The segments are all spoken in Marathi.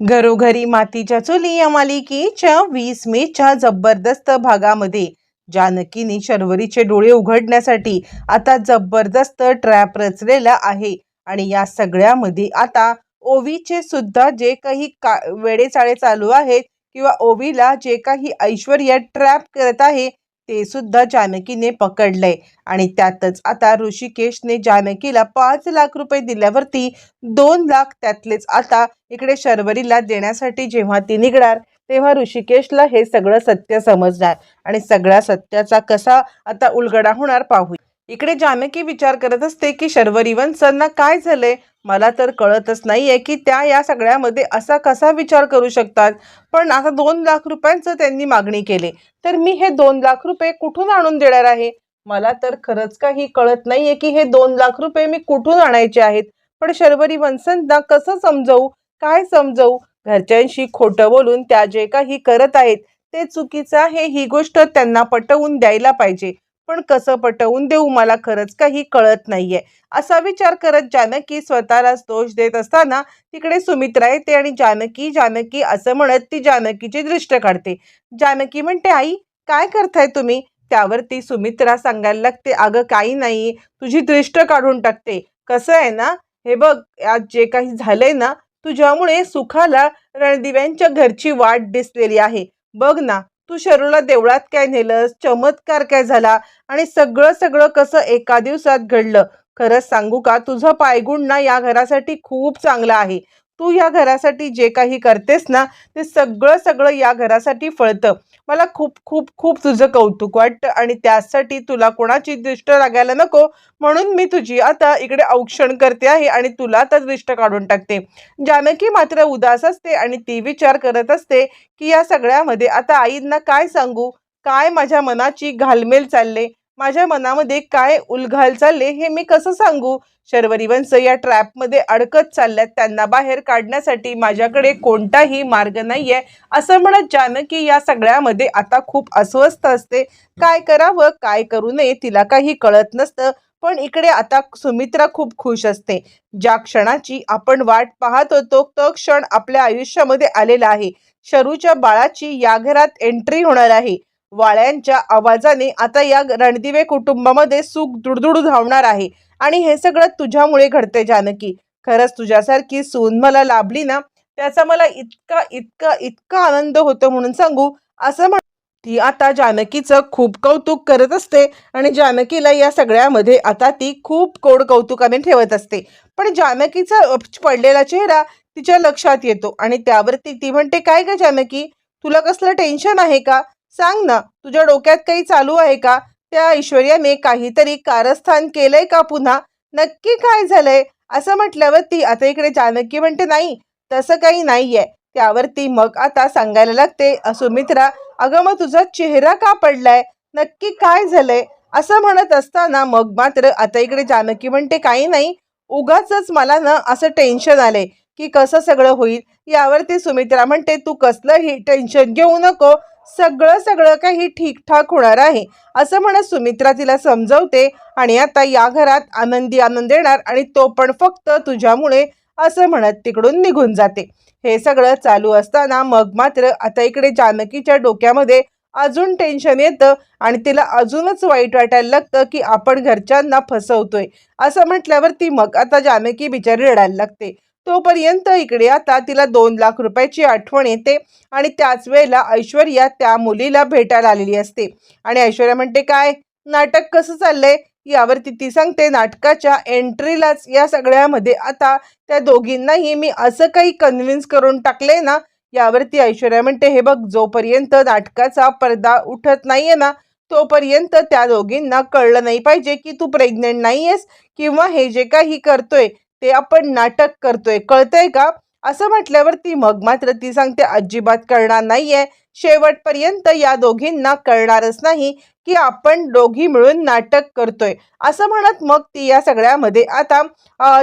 घरोघरी मातीच्या चुली या मालिकेच्या वीस मेच्या जबरदस्त भागामध्ये. जानकीने शर्वरीचे डोळे उघडण्यासाठी आता जबरदस्त ट्रॅप रचलेला आहे. आणि या सगळ्यामध्ये आता ओवीचे सुद्धा जे काही का वेडेचाळे चालू आहेत किंवा ओवीला जे काही ऐश्वर्या ट्रॅप करत आहे ते सुद्धा जानकीने पकडले. आणि त्यातच आता ऋषिकेशने जानकीला पाच लाख रुपये दिल्यावरती दोन लाख त्यातलेच आता इकडे शर्वरीला देण्यासाठी जेव्हा ती निघणार तेव्हा ऋषिकेशला हे सगळं सत्य समजणार. आणि सगळ्या सत्याचा कसा आता उलगडा होणार पाहू इकडे जानकी विचार करत असते की शर्वरी सरना काय झालंय? मला तर कळतच नाहीये की त्या या सगळ्यामध्ये असा कसा विचार करू शकतात. पण आता दोन लाख रुपयांचं त्यांनी मागणी केली. तर मी हे दोन लाख रुपये कुठून आणून देणार आहे? मला तर खरंच काही कळत नाहीये की हे दोन लाख रुपये मी कुठून आणायचे आहेत. पण शर्वरी वंसंतना कसं समजवू? काय समजवू? घरच्यांशी खोटं बोलून त्या जे काही करत आहेत ते चुकीचं आहे ही गोष्ट त्यांना पटवून द्यायला पाहिजे. पण कसं पटवून देऊ मला खरंच काही कळत नाहीये. असा विचार करत जानकी स्वतःलाच दोष देत असताना तिकडे सुमित्रा येते आणि जानकी जानकी असं म्हणत ती जानकीची दृष्ट काढते. जानकी म्हणते आई काय करताय तुम्ही? त्यावर ती सुमित्रा सांगायला लागते अगं काही नाही तुझी दृष्ट काढून टाकते. कसं आहे ना हे बघ आज जे काही झालंय ना तुझ्यामुळे सुखाला रणदिव्यांच्या घरची वाट दिसलेली आहे. बघ ना तू शरूला देवळात काय नेलंस? चमत्कार काय झाला? आणि सगळं सगळं कसं एका दिवसात घडलं? खरंच सांगू का? तुझं पायगुण ना या घरासाठी खूप चांगलं आहे. तू या घरासाठी जे काही करतेस ना ते सगळं सगळं या घरासाठी फळतं. मला खूप खूप खूप तुझं कौतुक वाटतं आणि त्यासाठी तुला कोणाची दृष्ट लागायला नको. म्हणून मी तुझी आता इकडे औक्षण करते आहे आणि तुला आता दृष्ट काढून टाकते. जानकी मात्र उदास असते आणि ती विचार करत असते की या सगळ्यामध्ये आता आईंना काय सांगू? काय माझ्या मनाची घालमेल चालले? माझ्या मनामध्ये काय उलघाल चालले हे मी कसं सांगू? शर्वरीवंश या ट्रॅपमध्ये अडकत चालल्यात त्यांना बाहेर काढण्यासाठी माझ्याकडे कोणताही मार्ग नाहीये असं म्हणत जानकी या सगळ्यामध्ये आता खूप अस्वस्थ असते. काय करावं काय करू नये तिला काही कळत नसतं पण इकडे आता सुमित्रा खूप खुश असते. ज्या क्षणाची आपण वाट पाहत होतो तो क्षण आपल्या आयुष्यामध्ये आलेला आहे. शरूच्या बाळाची या घरात एंट्री होणार आहे. वाळ्यांच्या आवाजाने आता या रणदिवे कुटुंबामध्ये सुख दुडदुडू धावणार आहे. आणि हे सगळं तुझ्यामुळे घडते जानकी. खरंच तुझ्यासारखी सून मला लाभली ना त्याचा मला इतका इतका इतका आनंद होतो म्हणून सांगू असं म्हण ती आता जानकीचं खूप कौतुक करत असते आणि जानकीला या सगळ्यामध्ये आता ती खूप कोड कौतुकाने ठेवत असते. पण जानकीचा पडलेला चेहरा तिच्या लक्षात येतो आणि त्यावरती ती म्हणते काय ग जानकी? तुला कसलं टेन्शन आहे का? सांग ना तुझ्या डोक्यात काही चालू आहे का? त्या ऐश्वर्याने काहीतरी कारस्थान केलंय का पुन्हा? नक्की काय झालंय? असं म्हटल्यावर ती आता इकडे जानकी म्हणते नाही तसं काही नाहीये. त्यावरती मग आता सांगायला लागते सुमित्रा अगं मग तुझा चेहरा का पडलाय? नक्की काय झालंय? असं म्हणत असताना मग मात्र आता इकडे जानकी म्हणते काही नाही उगाच मला ना असं टेन्शन आलंय की कसं सगळं होईल? यावरती सुमित्रा म्हणते तू कसलंही टेन्शन घेऊ नको सगळं सगळं काही ठीकठाक होणार आहे असं म्हणत सुमित्रा तिला समजवते आणि आता या घरात आनंदी आनंद येणार आणि तो पण फक्त तुझ्यामुळे असं म्हणत तिकडून निघून जाते. हे सगळं चालू असताना मग मात्र आता इकडे जानकीच्या डोक्यामध्ये अजून टेन्शन येतं आणि तिला अजूनच वाईट वाटायला लागतं की आपण घरच्यांना फसवतोय असं म्हटल्यावर ती मग आता जानकी बिचारी रडायला लागते. तोपर्यंत इकडे आता तिला दोन लाख रुपयाची आठवण येते आणि त्याच वेळेला ऐश्वर्या त्या मुलीला भेटायला आलेली असते. आणि ऐश्वर्या म्हणते काय? नाटक कसं चाललंय? यावरती ती सांगते नाटकाच्या एंट्रीलाच या सगळ्यामध्ये आता त्या दोघींनाही मी असं काही कन्व्हिन्स करून टाकले ना. यावरती ऐश्वर्या म्हणते हे बघ जोपर्यंत नाटकाचा पडदा उठत नाहीये ना तोपर्यंत त्या दोघींना कळलं नाही पाहिजे की तू प्रेग्नेंट नाहीयेस किंवा हे जे काही करतोय ते आपण नाटक करतोय. कळतंय का? असं म्हटल्यावरती मग मात्र ती सांगते अजिबात कळणार नाहीये. शेवटपर्यंत या दोघींना कळणारच नाही की आपण दोघी मिळून नाटक करतोय. असं म्हणत मग ती या सगळ्यामध्ये आता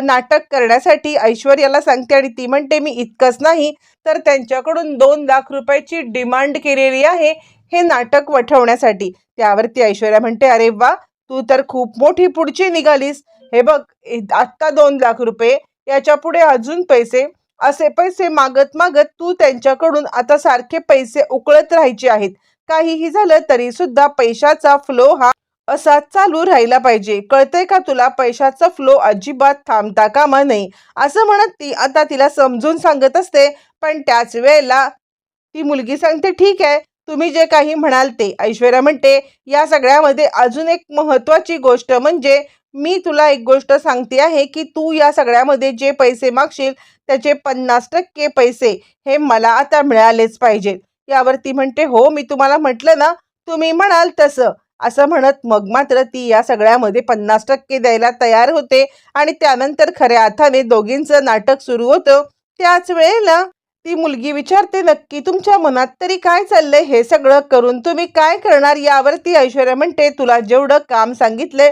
नाटक करण्यासाठी ऐश्वर्याला सांगते आणि ती म्हणते मी इतकंच नाही तर त्यांच्याकडून दोन लाख रुपयाची डिमांड केलेली आहे हे नाटक वठवण्यासाठी. त्यावरती ऐश्वर्या म्हणते अरे वा! तू तर खूप मोठी पुढची निघालीस. हे बघ आत्ता दोन लाख रुपये याच्यापुढे अजून पैसे असे पैसे मागत मागत तू त्यांच्याकडून आता सारखे पैसे उकळत राहायचे आहेत. काहीही झालं तरी सुद्धा पैशाचा फ्लो हा असा चालू राहिला पाहिजे. कळतंय का तुला पैशाचा फ्लो अजिबात थांबता कामा नये? असं म्हणत ती आता तिला समजून सांगत असते पण त्याच वेळेला ती मुलगी सांगते ठीक आहे तुम्ही जे काही म्हणाल ते. ऐश्वर्या म्हणते या सगळ्यामध्ये अजून एक महत्वाची गोष्ट म्हणजे मी तुला एक गोष्ट सांगते आहे की तू या सगळ्यामध्ये जे पैसे मागशील त्याचे पन्नास टक्के पैसे हे मला आता मिळालेच पाहिजेत. यावर ती म्हणते हो मी तुम्हाला म्हटलं ना तुम्ही म्हणाल तसं. असं म्हणत मग मात्र ती या सगळ्यामध्ये पन्नास टक्के द्यायला तयार होते आणि त्यानंतर खऱ्या अर्थाने दोघींचं नाटक सुरू होतं. त्याच वेळेला ती मुलगी विचारते नक्की तुमच्या मनात तरी काय चाललंय? हे सगळं करून तुम्ही काय करणार? यावर ती ऐश्वर्या म्हणते तुला जेवढं काम सांगितलंय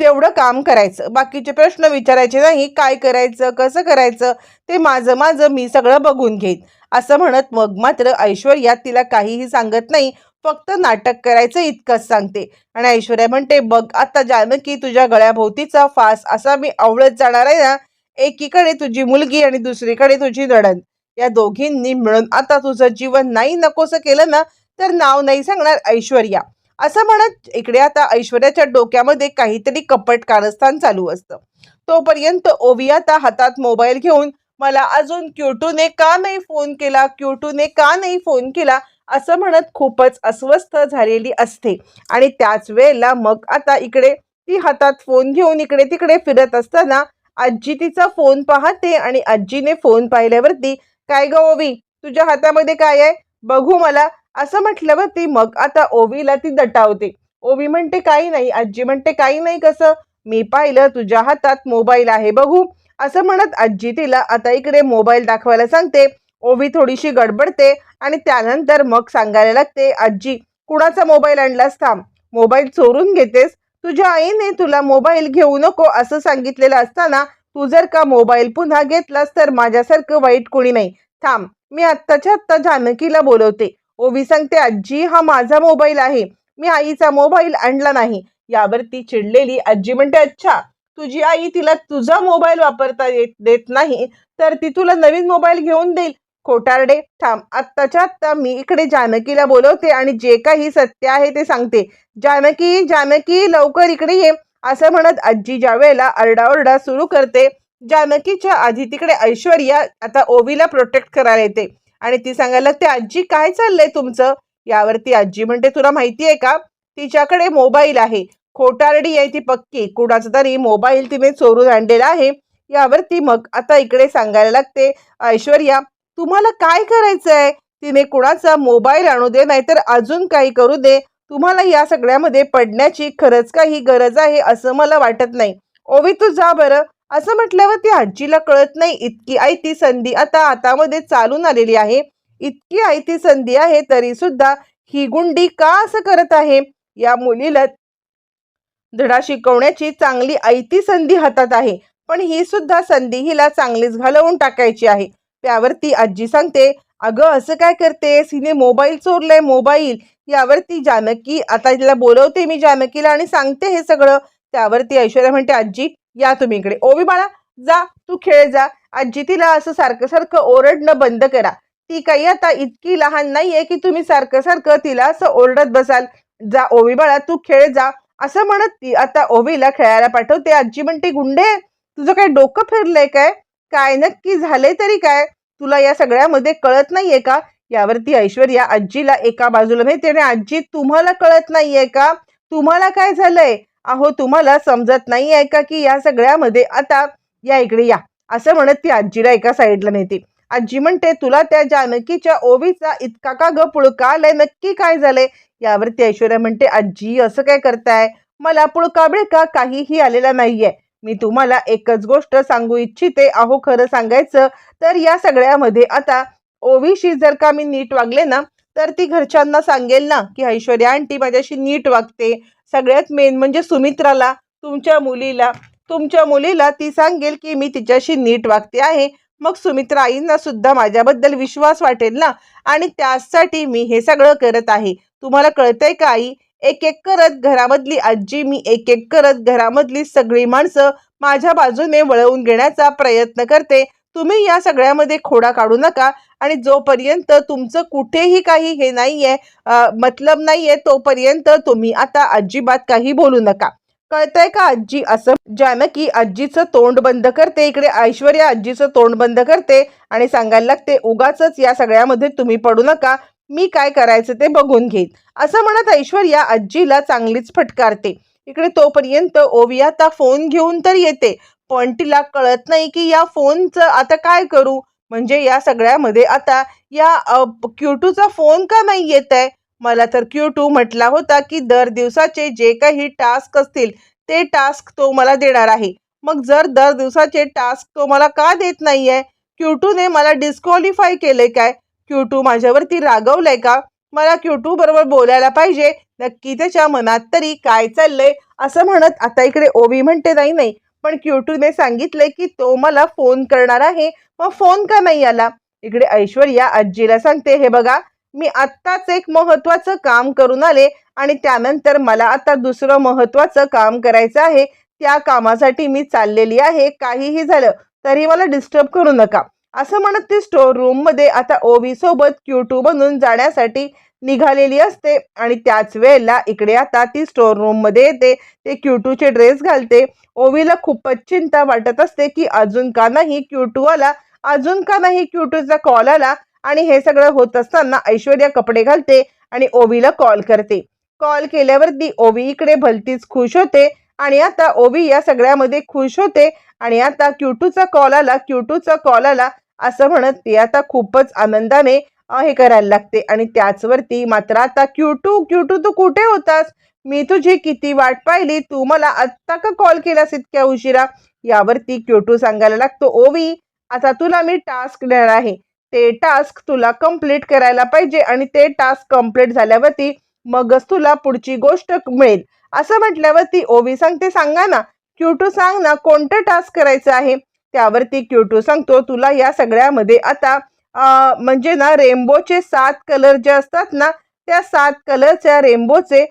तेवढं काम करायचं. बाकीचे प्रश्न विचारायचे नाही काय करायचं कसं करायचं ते माझं माझं मी सगळं बघून घेईन. असं म्हणत मग मात्र ऐश्वर्या तिला काहीही सांगत नाही फक्त नाटक करायचं इतकंच सांगते. आणि ऐश्वर्या म्हणते बघ आता जानकी तुझ्या गळ्याभोवतीचा फास असा मी आवळत जाणार आहे ना एकीकडे तुझी मुलगी आणि दुसरीकडे तुझी नडण या दोघींनी मिळून आता तुझं जीवन नाही नकोसं केलं ना तर नाव नाही सांगणार ऐश्वर्या. असं म्हणत इकडे आता ऐश्वर्याच्या डोक्यामध्ये काहीतरी कपट कारस्थान चालू असतं. तोपर्यंत ओवी आता हातात मोबाईल घेऊन मला अजून क्यूटूने का नाही फोन केला? क्यूटूने का नाही फोन केला? असं म्हणत खूपच अस्वस्थ झालेली असते. आणि त्याच वेळेला मग आता इकडे ती हातात फोन घेऊन इकडे तिकडे फिरत असताना आजी तिचा फोन पाहते आणि आजीने फोन पाहिल्यावरती काय ग ओवी? तुझ्या हातामध्ये काय आहे? बघू मला. असं म्हटल्यावरती मग आता ओवीला ती दटावते. ओवी म्हणते काही नाही. आजी म्हणते काही नाही कसं? मी पाहिलं तुझ्या हातात मोबाईल आहे बघू. असं म्हणत आजी तिला आता इकडे मोबाईल दाखवायला सांगते. ओवी थोडीशी गडबडते आणि त्यानंतर मग सांगायला लागते आजी कुणाचा मोबाईल आणलास थांब. मोबाईल चोरून घेतेस. तुझ्या आईने तुला मोबाईल घेऊ नको असं सांगितलेलं असताना तू जर का मोबाईल पुन्हा घेतलास तर माझ्यासारखं वाईट कोणी नाही. थांब. मी आत्ताच्या आत्ता जानकीला बोलवते. ओवी सांगते आजी हा माझा मोबाईल आहे. मी आईचा मोबाईल आणला नाही. यावर ती चिडलेली आजी म्हणते अच्छा तुझी आई तिला तुझा मोबाईल वापरता येत देत नाही तर ती तुला नवीन मोबाईल घेऊन देईल. खोटारडे थांब. आत्ताच्या आत्ता मी इकडे जानकीला बोलवते आणि जे काही सत्य आहे ते सांगते. जानकी जानकी लवकर इकडे ये. असं म्हणत आजी ज्या वेळेला आरडाओरडा सुरू करते जानकीच्या आधी तिकडे ऐश्वर्या आता ओवीला प्रोटेक्ट करायला येते. आणि ती सांगायला लागते आजी काय चाललंय तुमचं? यावरती आजी म्हणते तुला माहिती आहे का? तिच्याकडे मोबाईल आहे. खोटारडी आहे ती पक्की. कुणाचा तरी मोबाईल तिने चोरून आणलेला आहे. यावरती मग आता इकडे सांगायला लागते ऐश्वर्या तुम्हाला काय करायचं आहे तिने कुणाचा मोबाईल आणू दे नाहीतर अजून काही करू दे. तुम्हाला या सगळ्यामध्ये पडण्याची खरंच काही गरज आहे असं मला वाटत नाही. ओवी तू जा बरं. असं म्हटल्यावर ती आजीला कळत नाही इतकी आयती संधी आता हातामध्ये चालून आलेली आहे. इतकी आयती संधी आहे तरी सुद्धा ही गुंडी का असं करत आहे? या मुलीला धडा शिकवण्याची चांगली आयती संधी हातात आहे पण ही सुद्धा संधी हिला चांगलीच घालवून टाकायची आहे. त्यावरती आजी सांगते अगं असं काय करतेस? हिने मोबाईल चोरलाय मोबाईल. यावरती जानकी आता तिला बोलवते मी जानकीला आणि सांगते हे सगळं. त्यावरती ऐश्वर्या म्हणते आजी या तुम्ही इकडे. ओवी बाळा जा तू खेळ जा. आजी तिला असं सारखं सारखं ओरडणं बंद करा. ती काही आता इतकी लहान नाहीये की तुम्ही सारखं सारखं तिला असं ओरडत बसाल. जा ओवी बाळा तू खेळ जा. असं म्हणत ती आता ओवीला खेळायला पाठवते. आजी म्हणते गुंडे तुझं काय डोकं फिरलंय काय? काय नक्की झालंय तरी काय? तुला या सगळ्यामध्ये कळत नाहीये का? यावरती ऐश्वर्या आजीला एका बाजूला नेते आणि आजी तुम्हाला कळत नाहीये का? तुम्हाला काय झालंय? अहो तुम्हाला समजत नाही आहे का की या सगळ्यामध्ये आता या इकडे या असं म्हणत ती आजीला एका साईडला नेते. आजी म्हणते तुला त्या जानकीच्या ओवीचा इतका का ग पुळका आलाय? नक्की काय झालंय? यावरती ऐश्वर्या म्हणते आजी असं काय करताय? मला पुळका बिळका काहीही आलेला नाहीये. मी तुम्हाला एकच गोष्ट सांगू इच्छिते. अहो खरं सांगायचं तर या सगळ्यामध्ये आता ओवीशी जर का मी नीट वागले ना तर ती घरच्यांना सांगेल ना की ऐश्वर्या आंटी माझ्याशी नीट वागते. सगळ्यात मेन म्हणजे सुमित्राला तुमच्या मुलीला. तुमच्या मुलीला ती सांगेल की मी तिच्याशी नीट वागते आहे. मग सुमित्रा आईंना सुद्धा माझ्याबद्दल विश्वास वाटेल ना? आणि त्यासाठी मी हे सगळं करत आहे. तुम्हाला कळतंय का आई? एक एक करत घरामधली आजी मी एक एक करत घरामधली सगळी माणसं माझ्या बाजूने वळवून घेण्याचा प्रयत्न करते. तुम्ही या सगळ्यामध्ये खोडा काढू नका. आणि जोपर्यंत तुमचं कुठेही काही हे नाहीये आहे मतलब नाहीये तोपर्यंत तुम्ही आता अजिबात काही बोलू नका. कळतंय का आजी असं? जानकी आजीचं तोंड बंद करते इकडे ऐश्वर्या आजीचं तोंड बंद करते आणि सांगायला लागते उगाच या सगळ्यामध्ये तुम्ही पडू नका मी काय करायचं ते बघून घेईन. असं म्हणत ऐश्वर्या आजीला चांगलीच फटकारते. इकडे तोपर्यंत ओविया आता फोन घेऊन तर येते पण तिला कळत नाही की या फोनचं आता काय करू? म्हणजे या सगळ्यामध्ये आता या अ, क्यूटूचा फोन का नाही येत आहे? मला तर क्यूटू म्हटला होता की दर दिवसाचे जे काही टास्क असतील ते टास्क तो मला देणार आहे. मग जर दर दिवसाचे टास्क तो मला का देत नाही आहे? क्यू टूने मला डिस्क्वालिफाय केले काय? क्यूटू माझ्यावरती रागवलंय का? मला क्यूटू बरोबर बोलायला पाहिजे. नक्की त्याच्या मनात तरी काय चाललंय? असं म्हणत आता इकडे ओवी म्हणते नाही नाही पण क्यूटूने सांगितलंय की तो मला फोन करणार आहे. मग फोन का नाही आला? इकडे ऐश्वर्या आजीला सांगते हे बघा मी आत्ताच एक महत्वाचं काम करून आले आणि त्यानंतर मला आता दुसरं महत्वाचं काम करायचं आहे. त्या कामासाठी मी चाललेली आहे. काहीही झालं तरी मला डिस्टर्ब करू नका. असं म्हणत ती स्टोर रूममध्ये आता ओवी सोबत क्यूटू बनून जाण्यासाठी निघालेली असते आणि त्याच वेळेला इकडे आता ती स्टोर रूममध्ये येते. ते क्यूटूचे ड्रेस घालते. ओवीला खूपच चिंता वाटत असते की अजून का नाही क्यूटू आला अजून का नाही क्यूटूचा कॉल आला आणि हे सगळं होत असताना ऐश्वर्या कपडे घालते आणि ओवीला कॉल करते. कॉल केल्यावरती ओवी इकडे भलतीच खुश होते आणि आता ओवी या सगळ्यामध्ये खुश होते आणि आता क्यूटूचा कॉल आला क्यूटूचा कॉल आला असं म्हणत ती आता खूपच आनंदाने हे करायला लागते. आणि त्याचवरती मात्र आता क्यूटू क्यूटू तू कुठे होतास? मी तुझी किती वाट पाहिली? तू मला आत्ता का कॉल केलास इतक्या उशिरा? यावरती क्यूटू सांगायला लागतो ओवी आता तुला मी टास्क देणार आहे. ते टास्क तुला कंप्लीट करायला पाहिजे आणि ते टास्क कंप्लीट झाल्यावरती मगच तुला पुढची गोष्ट मिळेल. असं म्हटल्यावरती ओवी सांगते सांगा ना क्यूटू सांग ना कोणतं टास्क करायचं आहे? त्यावरती क्यूटू सांगतो तुला या सगळ्यामध्ये आता म्हणजे ना रेनबोचे सात कलर जे असतात ना त्या सात कलरच्या रेनबोचे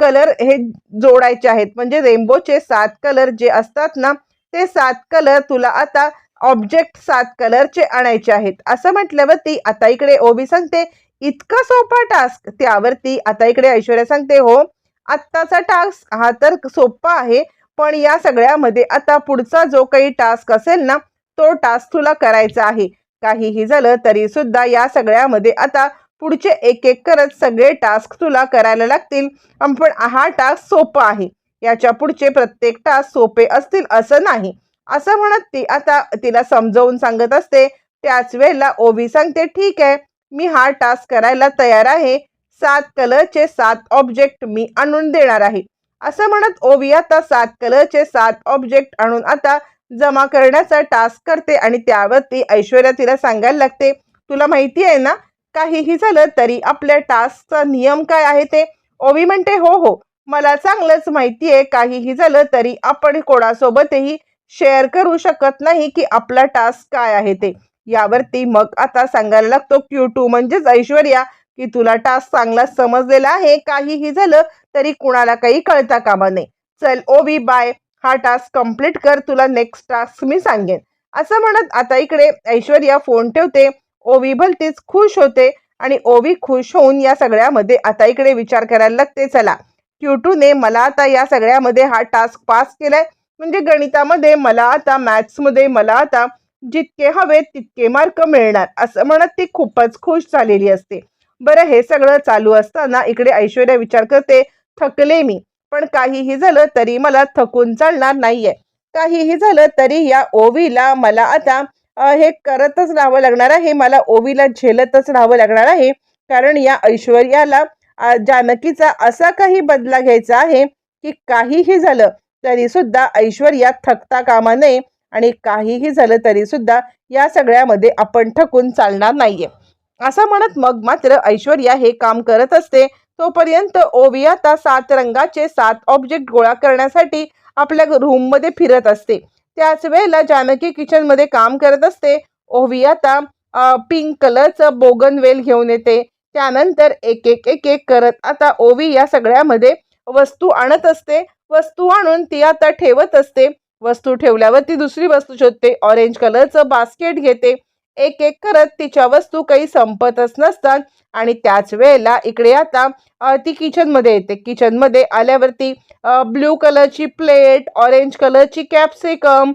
कलर हे जोडायचे आहेत. म्हणजे रेनबोचे सात कलर जे असतात ना ते सात कलर तुला आता ऑब्जेक्ट सात कलरचे आणायचे आहेत. असं म्हटल्यावरती आता इकडे ओबी सांगते इतका सोपा टास्क. त्यावरती आता इकडे ऐश्वर्या सांगते हो आत्ताचा टास्क हा तर सोपा आहे पण या सगळ्यामध्ये आता पुढचा जो काही टास्क असेल ना तो टास्क तुला करायचा आहे. काहीही झालं तरी सुद्धा या सगळ्यामध्ये आता पुढचे एक एक करत सगळे टास्क तुला करायला लागतील. पण हा टास्क सोपा आहे. याच्या पुढचे प्रत्येक टास्क सोपे असतील असं नाही. असं म्हणत ती आता तिला समजावून सांगत असते. त्याच वेळेला ओवी सांगते ठीक आहे मी हा टास्क करायला तयार आहे. सात कलरचे सात ऑब्जेक्ट मी आणून देणार आहे. असं म्हणत ओवी आता सात कलरचे सात ऑब्जेक्ट आणून आता जमा करण्याचा टास्क करते आणि त्यावरती ऐश्वर्या तिला सांगायला लागते तुला माहिती आहे ना काहीही झालं तरी आपल्या टास्कचा नियम काय आहे ते? ओवी म्हणते हो हो मला चांगलंच माहिती आहे काहीही झालं तरी आपण कोणासोबतही शेअर करू शकत नाही की आपला टास्क काय आहे ते. यावरती मग आता सांगायला लागतो क्यू टू म्हणजेच ऐश्वर्या की तुला टास्क चांगला समजलेला आहे काहीही झालं तरी कुणाला काही कळता कामा नये. चल ओवी बाय. हा टास्क कंप्लीट कर तुला नेक्स्ट टास्क मी सांगेन. असं म्हणत आता इकडे ऐश्वर्या फोन ठेवते. ओवी भलतीच खुश होते आणि ओवी खुश होऊन या सगळ्यामध्ये आता इकडे विचार करायला लागते. चला क्यूटूने मला आता या सगळ्यामध्ये हा टास्क पास केलाय. म्हणजे गणितामध्ये मला आता मॅथ्समध्ये मला आता जितके हवे तितके मार्क मिळणार. असं म्हणत ती खूपच खुश झालेली असते. बरं हे सगळं चालू असताना इकडे ऐश्वर्या विचार करते थकले मी. पण काहीही झालं तरी मला थकून चालणार नाहीये. काहीही झालं तरी या ओवीला मला आता हे करतच राहावं लागणार आहे. मला ओवीला झेलतच राहावं लागणार आहे. कारण या ऐश्वर्याला जानकीचा असा काही बदला घ्यायचा आहे की काहीही झालं तरी सुद्धा ऐश्वर्या थकता कामा नये आणि काहीही झालं तरी सुद्धा या सगळ्यामध्ये आपण थकून चालणार नाहीये. असं म्हणत मग मात्र ऐश्वर्या हे काम करत असते. तोपर्यंत ओवी आता सात रंगाचे सात ऑब्जेक्ट गोळा करण्यासाठी आपल्या रूममध्ये फिरत असते. त्याच वेळेला जानकी किचनमध्ये काम करत असते. ओवी आता पिंक कलरचं बोगनवेल घेऊन येते. त्यानंतर एक एक एक एक करत आता ओवी या सगळ्यामध्ये वस्तू आणत असते. वस्तू आणून ती आता ठेवत असते. वस्तू ठेवल्यावर ती दुसरी वस्तू शोधते. ऑरेंज कलरचं बास्केट घेते. एक एक करत तिच्या वस्तू काही संपतच नसतात. आणि त्याच वेळेला इकडे आता ती किचनमध्ये येते. किचनमध्ये आल्यावरती ब्ल्यू कलरची प्लेट ऑरेंज कलरची कॅप्सिकम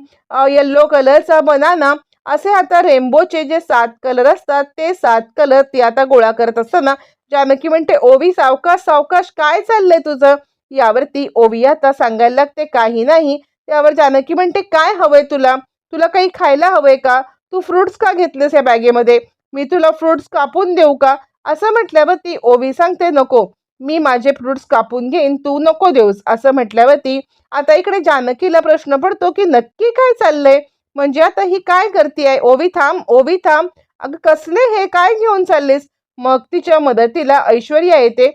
येल्लो कलरचा बनाना असे आता रेम्बोचे जे सात कलर असतात ते सात कलर ती आता गोळा करत असताना जानकी म्हणते ओवी सावकाश सावकाश काय चाललंय तुझं? यावरती ओवी आता सांगायला लागते काही नाही. त्यावर जानकी म्हणते काय हवंय तुला? तुला काही खायला हवंय का? तू फ्रुट्स का घेतलेस या बॅगेमध्ये मी तुला फ्रुट्स कापून देऊ का? असं म्हटल्यावर ती ओवी सांगते नको मी माझे फ्रुट्स कापून घेईन तू नको देऊस. असं म्हटल्यावरती आता इकडे जानकीला प्रश्न पडतो की नक्की काय चाललंय? म्हणजे आता ही काय करते ओवी थांब ओवी थांब. अगं कसले हे? काय घेऊन चाललेस? मग तिच्या मदतीला ऐश्वर्या येते.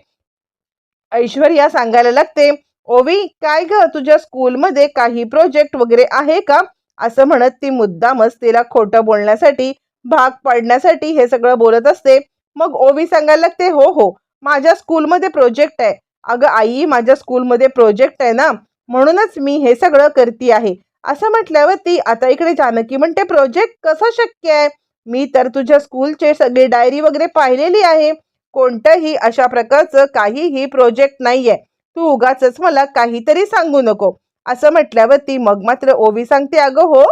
ऐश्वर्या सांगायला लागते ओवी काय ग? तुझ्या स्कूलमध्ये काही प्रोजेक्ट वगैरे आहे का? असं म्हणत ती मुद्दामच तिला खोटं बोलण्यासाठी भाग पाडण्यासाठी हे सगळं बोलत असते. मग ओवी सांगायला लागते हो हो माझ्या स्कूलमध्ये प्रोजेक्ट आहे. अगं आई माझ्या स्कूलमध्ये प्रोजेक्ट आहे ना. म्हणूनच मी हे सगळं करते आहे. असं म्हटल्यावर ती आता इकडे जानकी म्हणते प्रोजेक्ट कसं शक्य आहे? मी तर तुझ्या स्कूलचे सगळे डायरी वगैरे पाहिलेली आहे. कोणतंही अशा प्रकारचं काहीही प्रोजेक्ट नाहीये. तू उगाच मला काहीतरी सांगू नको. असं म्हटल्यावरती मग मात्र ओवी सांगते अगं हो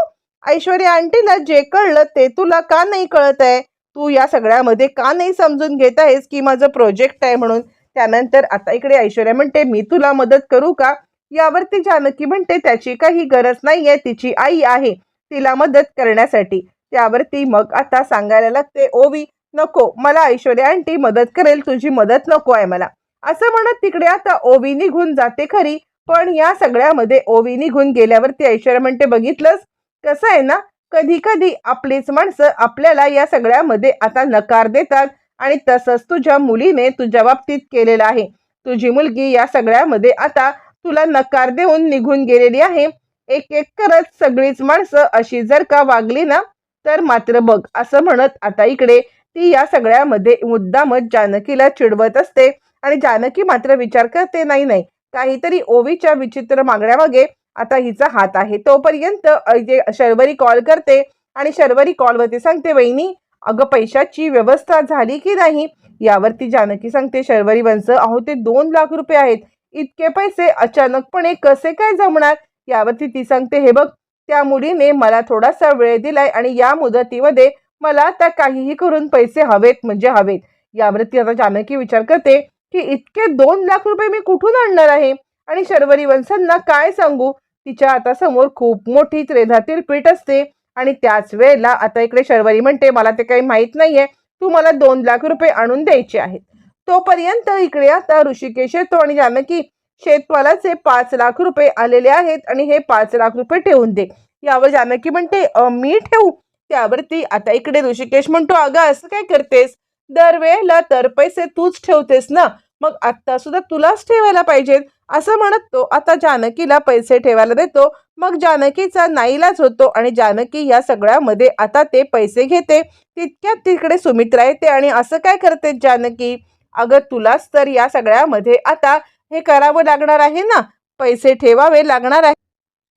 ऐश्वर्या आंटीला जे कळलं ते तुला का नाही कळत आहे? तू या सगळ्यामध्ये का नाही समजून घेत आहेस की माझं प्रोजेक्ट आहे म्हणून? त्यानंतर आता इकडे ऐश्वर्या म्हणते मी तुला मदत करू का? यावरती जानकी म्हणते त्याची काही गरज नाही आहे तिची आई आहे तिला मदत करण्यासाठी. त्यावरती मग आता सांगायला लागते ओवी नको मला ऐश्वर्या आंटी मदत करेल तुझी मदत नको आहे मला. असं म्हणत तिकडे आता ओवी निघून जाते खरी. पण या सगळ्यामध्ये ओवी निघून गेल्यावरती ऐश्वर्या म्हणते बघितलंस कसं आहे ना कधी कधी आपलीच माणसं आपल्याला या सगळ्यामध्ये आता नकार देतात आणि तसंच तुझ्या मुलीने तुझ्या बाबतीत केलेलं आहे. तुझी मुलगी या सगळ्यामध्ये आता तुला नकार देऊन निघून गेलेली आहे. एक एक करत सगळीच माणसं अशी जर का वागली ना तर मात्र बघ असं म्हणत आता इकडे ती या सगळ्यामध्ये मुद्दामच जानकीला चिडवत असते. आणि जानकी मात्र विचार करते नाही नाही काहीतरी ओवीच्या विचित्र मागण्यामागे आता हिचा हात आहे. तोपर्यंत जे शर्वरी कॉल करते आणि शर्वरी कॉलवरती सांगते वहिनी अगं पैशाची व्यवस्था झाली की नाही? यावरती जानकी सांगते शर्वरी वंश अहो ते दोन लाख रुपये आहेत. इतके पैसे अचानकपणे कसे काय जमणार? यावरती ती सांगते हे बघ त्या मुलीने मला थोडासा वेळ दिलाय आणि या मुदतीमध्ये मला त्या काहीही करून पैसे हवेत म्हणजे हवेत. यावरती आता जानकी विचार करते की इतके दोन लाख रुपये मी कुठून आणणार आहे? आणि शर्वरी वंशांना काय सांगू? तिच्या आता समोर खूप मोठी त्रेधातील पीठ असते. आणि त्याच वेळेला आता इकडे शर्वरी म्हणते मला ते काही माहीत नाहीये. तू मला दोन लाख रुपये आणून द्यायचे आहेत. तोपर्यंत इकडे आता ऋषिकेश येतो आणि जानकी शेतमालाचे पाच लाख रुपये आलेले आहेत आणि हे पाच लाख रुपये ठेवून दे. यावर जानकी म्हणते मी ठेवू? त्यावरती आता इकडे ऋषिकेश म्हणतो अगं असं काय करतेस? दरवेळेला तर पैसे तूच ठेवतेस ना? मग आत्ता सुद्धा तुलाच ठेवायला पाहिजेत. असं म्हणत तो आता जानकीला पैसे ठेवायला देतो. मग जानकीचा नाईलाज होतो आणि जानकी या सगळ्यामध्ये आता ते पैसे घेते. तितक्यात तिकडे सुमित्रा येते आणि असं काय करते जानकी? अगं तुलाच तर या सगळ्यामध्ये आता हे करावं लागणार आहे ना? पैसे ठेवावे लागणार आहे.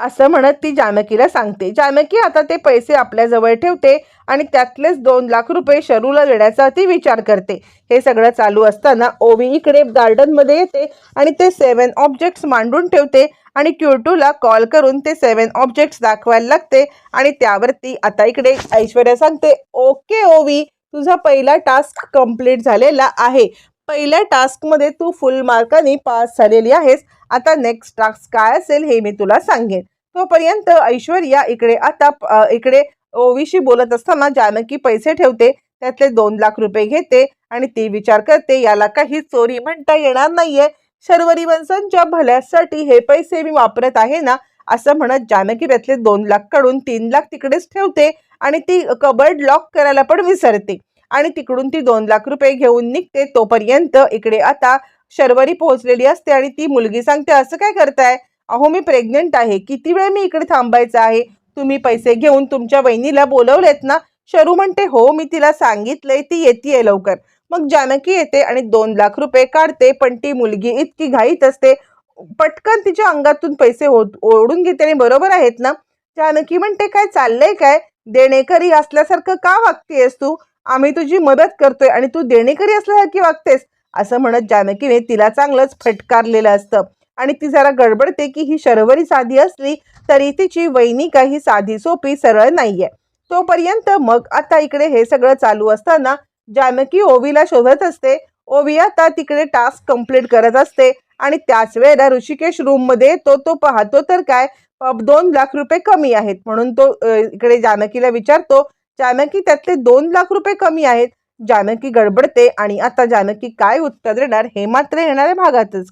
असं म्हणत ती जानकीला सांगते. जानकी आता ते पैसे आपल्याजवळ ठेवते आणि त्यातलेच दोन लाख रुपये शरूला देण्याचा ती विचार करते. हे सगळं चालू असताना ओवी इकडे गार्डनमध्ये येते आणि ते सेवन ऑब्जेक्ट्स मांडून ठेवते आणि क्युटूला कॉल करून ते सेवन ऑब्जेक्ट्स दाखवायला लागते आणि त्यावरती आता इकडे ऐश्वर्या सांगते ओके ओवी तुझा पहिला टास्क कंप्लीट झालेला आहे. पहिल्या टास्कमध्ये तू फुल मार्काने पास झालेली आहेस. आता नेक्स्ट टास्क काय असेल हे मी तुला सांगेन. तोपर्यंत ऐश्वर्या इकडे आता इकडे ओवीशी बोलत असताना जानकी पैसे ठेवते त्यातले दोन लाख रुपये घेते आणि ती विचार करते याला काही चोरी म्हणता येणार नाहीये. शर्वरी वंशांच्या भल्यासाठी हे पैसे मी वापरत आहे ना असं म्हणत जानकी त्यातले दोन लाख काढून तीन लाख तिकडेच ठेवते आणि ती कबर्ड लॉक करायला पण विसरते. आणि तिकडून ती दोन लाख रुपये घेऊन निघते. तोपर्यंत इकडे आता शर्वरी पोहोचलेली असते आणि ती मुलगी सांगते असं काय करताय? अहो मी प्रेग्नेंट आहे. किती वेळ मी इकडे थांबायचं आहे? तुम्ही पैसे घेऊन तुमच्या वहिनीला बोलवलेत ना? शरू म्हणते हो मी तिला सांगितलंय ती येते लवकर. मग जानकी येते आणि दोन लाख रुपये काढते पण ती मुलगी इतकी घाईत असते पटकन तिच्या अंगातून पैसे ओढ- ओढून घेते आणि बरोबर आहेत ना? जानकी म्हणते काय चाललंय काय? देणेकरी असल्यासारखं का वागतेस तू? आम्ही तुझी मदत करतोय आणि तू देणेकरी असल्यासारखी वागतेस. असं म्हणत जानकीने तिला चांगलंच फटकारलेलं असतं. आणि ती जरा गडबडते की ही शर्वरी साधी असली तरी तिची वैनिका ही साधी सोपी सरळ नाहीये. तोपर्यंत मग आता इकडे हे सगळं चालू असताना जानकी ओवीला शोधत असते. ओवी आता तिकडे टास्क कंप्लीट करत असते आणि त्याच वेळेला ऋषिकेश रूममध्ये येतो तो पाहतो तर काय पब दोन लाख रुपये कमी आहेत. म्हणून तो इकडे जानकीला विचारतो जानकी त्यातले दोन लाख रुपये कमी आहेत? जानकी गडबडते आणि आता जानकी काय उत्तर देणार हे मात्र येणाऱ्या भागातच.